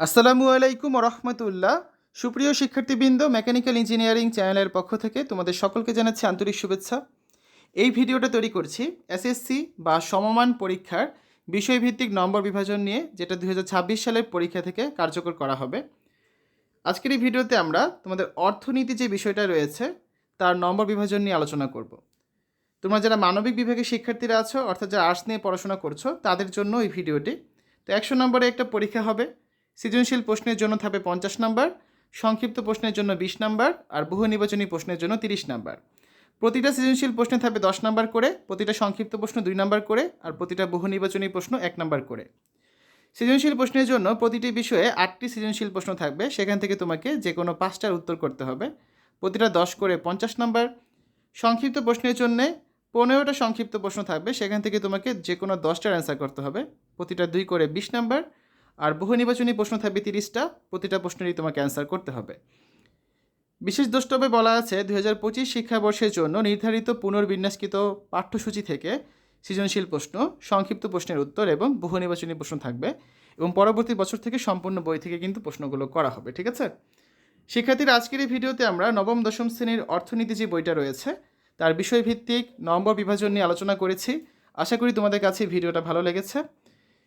আসসালামু আলাইকুম রহমতুল্লাহ। সুপ্রিয় শিক্ষার্থীবৃন্দ, মেকানিক্যাল ইঞ্জিনিয়ারিং চ্যানেলের পক্ষ থেকে তোমাদের সকলকে জানাচ্ছি আন্তরিক শুভেচ্ছা। এই ভিডিওটা তৈরি করছি এসএসসি বা সমমান পরীক্ষার বিষয়ভিত্তিক নম্বর বিভাজন নিয়ে, যেটা দু হাজার ছাব্বিশ সালের পরীক্ষা থেকে কার্যকর করা হবে। আজকের এই ভিডিওতে আমরা তোমাদের অর্থনীতি যে বিষয়টা রয়েছে, তার নম্বর বিভাজন নিয়ে আলোচনা করব। তোমরা যারা মানবিক বিভাগের শিক্ষার্থীরা আছো, অর্থাৎ যারা আর্টস নিয়ে পড়াশোনা করছ, তাদের জন্য এই ভিডিওটি। তো একশো নম্বরে একটা পরীক্ষা হবে। সৃজনশীল প্রশ্নের জন্য থাকবে পঞ্চাশ নাম্বার, সংক্ষিপ্ত প্রশ্নের জন্য বিশ নাম্বার, আর বহু নির্বাচনী প্রশ্নের জন্য তিরিশ নাম্বার। প্রতিটা সৃজনশীল প্রশ্নে থাকবে দশ নাম্বার করে, প্রতিটা সংক্ষিপ্ত প্রশ্ন দুই নাম্বার করে, আর প্রতিটা বহু নির্বাচনী প্রশ্ন এক নাম্বার করে। সৃজনশীল প্রশ্নের জন্য প্রতিটি বিষয়ে আটটি সৃজনশীল প্রশ্ন থাকবে, সেখান থেকে তোমাকে যে কোনো পাঁচটার উত্তর করতে হবে। প্রতিটা দশ করে পঞ্চাশ নাম্বার। সংক্ষিপ্ত প্রশ্নের জন্য পনেরোটা সংক্ষিপ্ত প্রশ্ন থাকবে, সেখান থেকে তোমাকে যে কোনো দশটার অ্যান্সার করতে হবে। প্রতিটা দুই করে বিশ নাম্বার আর বহু নির্বাচনী প্রশ্ন থাকবে তিরিশটা, প্রতিটা প্রশ্নেরই তোমাকে অ্যান্সার করতে হবে। বিশেষ দ্রষ্টব্যে বলা আছে দু হাজার পঁচিশ শিক্ষাবর্ষের জন্য নির্ধারিত পুনর্বিন্যাসকৃত পাঠ্যসূচি থেকে সৃজনশীল প্রশ্ন, সংক্ষিপ্ত প্রশ্নের উত্তর এবং বহু নির্বাচনী প্রশ্ন থাকবে এবং পরবর্তী বছর থেকে সম্পূর্ণ বই থেকে কিন্তু প্রশ্নগুলো করা হবে, ঠিক আছে? শিক্ষার্থীর, আজকের এই ভিডিওতে আমরা নবম, দশম শ্রেণির অর্থনীতি যে বইটা রয়েছে, তার বিষয়ভিত্তিক নম্বর বিভাজন নিয়ে আলোচনা করেছি। আশা করি তোমাদের কাছে ভিডিওটা ভালো লেগেছে।